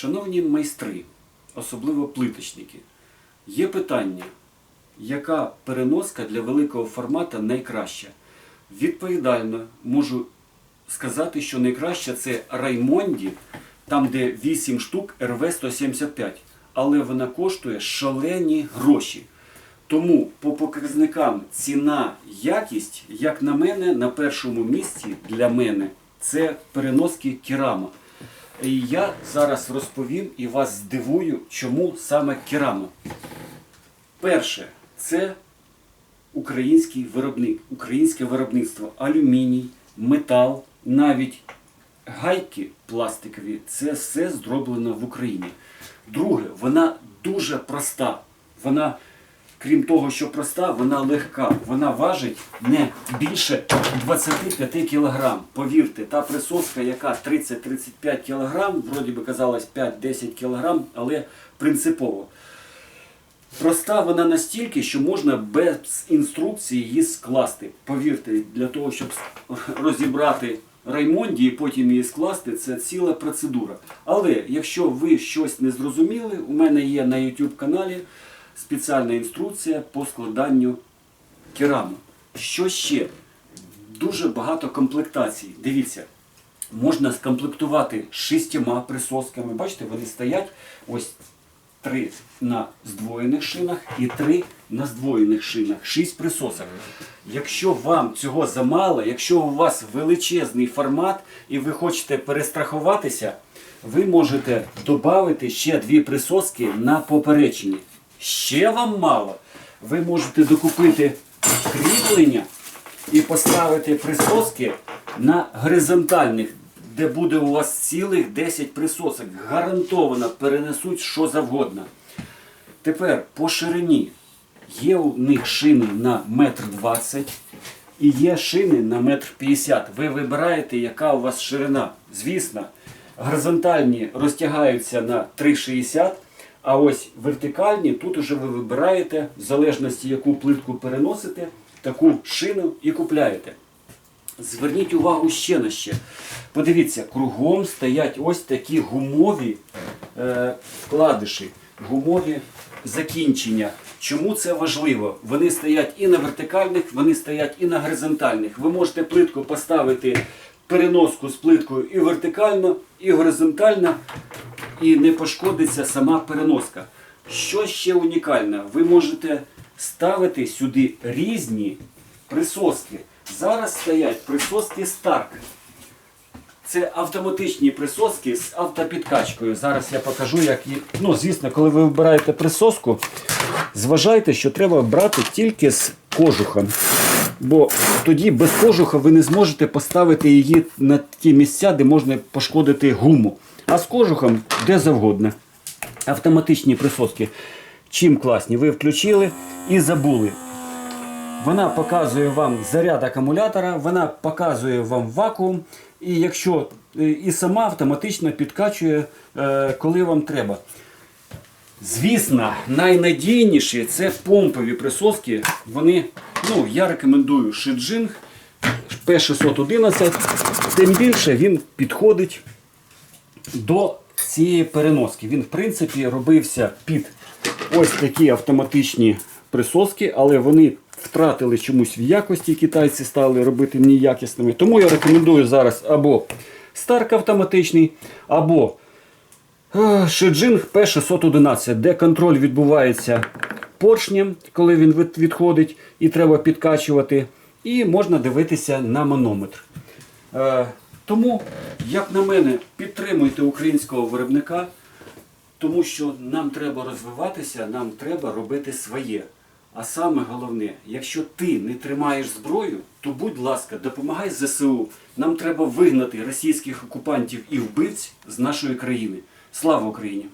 Шановні майстри, особливо плиточники, є питання, яка переноска для великого формата найкраща? Відповідально можу сказати, що найкраща це Раймонді, там де 8 штук РВ-175, але вона коштує шалені гроші. Тому по показникам ціна, якість, як на мене, на першому місці для мене це переноски керама. Я зараз розповім і вас здивую, чому саме керама. Перше, це український виробник, українське виробництво, алюміній, метал, навіть гайки пластикові це все зроблено в Україні. Друге, вона дуже проста. Вона, крім того, що проста, вона легка. Вона важить не більше 25 кг. Повірте, та присоска, яка 30-35 кг, вроді би казалось 5-10 кг, але принципово. Проста вона настільки, що можна без інструкції її скласти. Повірте, для того, щоб розібрати Раймонді і потім її скласти, це ціла процедура. Але якщо ви щось не зрозуміли, у мене є на YouTube каналі спеціальна інструкція по складанню кераму. Що ще? Дуже багато комплектацій. Дивіться, можна скомплектувати шістьма присосками. Бачите, вони стоять ось три на здвоєних шинах і три на здвоєних шинах. Шість присосок. Якщо вам цього замало, якщо у вас величезний формат і ви хочете перестрахуватися, ви можете додати ще дві присоски на поперечині. Ще вам мало. Ви можете докупити кріплення і поставити присоски на горизонтальних, де буде у вас цілих 10 присосок. Гарантовано перенесуть що завгодно. Тепер по ширині. Є у них шини на метр двадцять і є шини на метр п'ятдесят. Ви вибираєте, яка у вас ширина. Звісно, горизонтальні розтягаються на 3,60, а ось вертикальні тут уже ви вибираєте, в залежності яку плитку переносите, таку шину і купляєте. Зверніть увагу ще на ще. Подивіться, кругом стоять ось такі гумові е, вкладиші, гумові закінчення. Чому це важливо? Вони стоять і на вертикальних, вони стоять і на горизонтальних. Ви можете плитку поставити переноску з плиткою і вертикально, і горизонтально, і не пошкодиться сама переноска. Що ще унікальне? Ви можете ставити сюди різні присоски. Зараз стоять присоски Stark. Це автоматичні присоски з автопідкачкою. Зараз я покажу, як її. Ну, звісно, коли ви вибираєте присоску, зважайте, що треба брати тільки з кожухом. Бо тоді без кожуха ви не зможете поставити її на ті місця, де можна пошкодити гуму. А з кожухом де завгодно. Автоматичні присоски. Чим класні? Ви включили і забули. Вона показує вам заряд акумулятора, вона показує вам вакуум, і якщо е, і сама автоматично підкачує, е, коли вам треба. Звісно, найнадійніші це помпові присоски. Вони, ну, я рекомендую Шиджинг P611. Тим більше він підходить до цієї переноски. Він, в принципі, робився під ось такі автоматичні присоски, але вони втратили чомусь в якості. Китайці стали робити неякісними. Тому я рекомендую зараз або Старк автоматичний, або е, Шиджинг P611, де контроль відбувається поршнем, коли він відходить і треба підкачувати. І можна дивитися на манометр. Е, Тому, як на мене, підтримуйте українського виробника, тому що нам треба розвиватися, нам треба робити своє. А саме головне, якщо ти не тримаєш зброю, то будь ласка, допомагай ЗСУ. Нам треба вигнати російських окупантів і вбивць з нашої країни. Слава Україні!